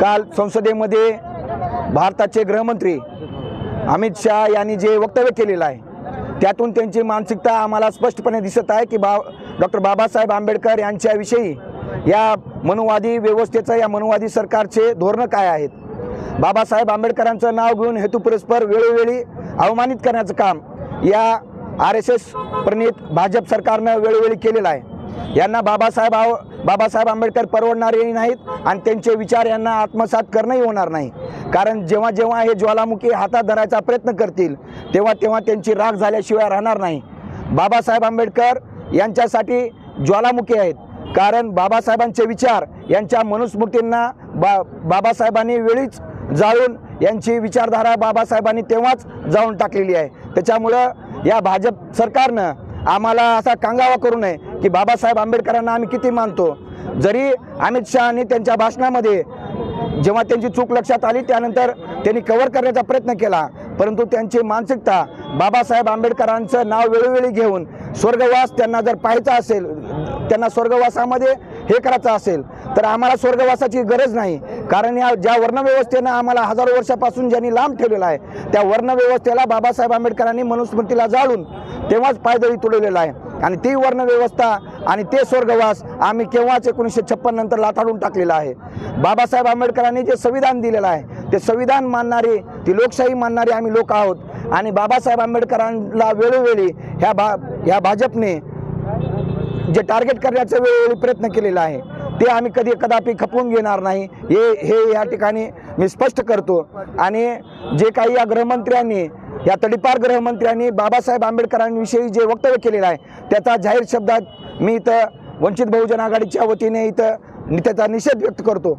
काल संसदेमध्ये भारताचे गृहमंत्री अमित शहा यांनी जे वक्तव्य केलेलं आहे त्यातून त्यांची मानसिकता आम्हाला स्पष्टपणे दिसत आहे की बा डॉक्टर बाबासाहेब आंबेडकर यांच्याविषयी या मनुवादी व्यवस्थेचं या मनुवादी सरकारचे धोरणं काय आहेत? बाबासाहेब आंबेडकरांचं नाव घेऊन हेतुपुरस्पर वेळोवेळी अवमानित करण्याचं काम या आर एस एस प्रणित भाजप सरकारनं वेळोवेळी केलेलं आहे. यांना बाबासाहेब आव बाबासाहेब आंबेडकर परवडणारेही नाहीत आणि त्यांचे विचार यांना आत्मसात करणंही होणार नाही. कारण जेव्हा जेव्हा हे ज्वालामुखी हातात धरायचा प्रयत्न करतील तेव्हा तेव्हा त्यांची राग झाल्याशिवाय राहणार नाही. बाबासाहेब आंबेडकर यांच्यासाठी ज्वालामुखी आहेत. कारण बाबासाहेबांचे विचार यांच्या मनुस्मृतींना बा बाबासाहेबांनी वेळीच जाळून यांची विचारधारा बाबासाहेबांनी तेव्हाच जाळून टाकलेली आहे. त्याच्यामुळं या भाजप सरकारनं आम्हाला असा कांगावा करू नये की बाबासाहेब आंबेडकरांना आम्ही किती मानतो. जरी अमित शहानी त्यांच्या भाषणामध्ये जेव्हा त्यांची चूक लक्षात आली त्यानंतर त्यांनी कव्हर करण्याचा प्रयत्न केला. परंतु त्यांची मानसिकता बाबासाहेब आंबेडकरांचं नाव वेळोवेळी घेऊन स्वर्गवास त्यांना जर पाहायचा असेल त्यांना स्वर्गवासामध्ये हे करायचं असेल तर आम्हाला स्वर्गवासाची गरज नाही. कारण या ज्या वर्णव्यवस्थेनं आम्हाला हजारो वर्षापासून ज्यांनी लांब ठेवलेला आहे त्या वर्णव्यवस्थेला बाबासाहेब आंबेडकरांनी मनुस्मृतीला जाळून तेव्हाच पायदळी तुडवलेला आहे. आणि ती वर्णव्यवस्था आणि ते स्वर्गवास आम्ही केव्हाच एकोणीसशे छप्पन नंतर लाथाडून टाकलेला आहे. बाबासाहेब आंबेडकरांनी जे संविधान दिलेलं आहे ते संविधान मानणारे ती लोकशाही मानणारे आम्ही लोक आहोत. आणि बाबासाहेब आंबेडकरांना वेळोवेळी ह्या भा ह्या भाजपने जे टार्गेट करण्याचा वेळोवेळी प्रयत्न केलेला आहे ते आम्ही कधी कदापि खपवून घेणार नाही. हे हे या ठिकाणी मी स्पष्ट करतो. आणि जे काही या गृहमंत्र्यांनी या तडीपार गृहमंत्र्यांनी बाबासाहेब आंबेडकरांविषयी जे वक्तव्य केलेलं आहे त्याचा जाहीर शब्दात मी इथं वंचित बहुजन आघाडीच्या वतीने इथं त्याचा निषेध व्यक्त करतो.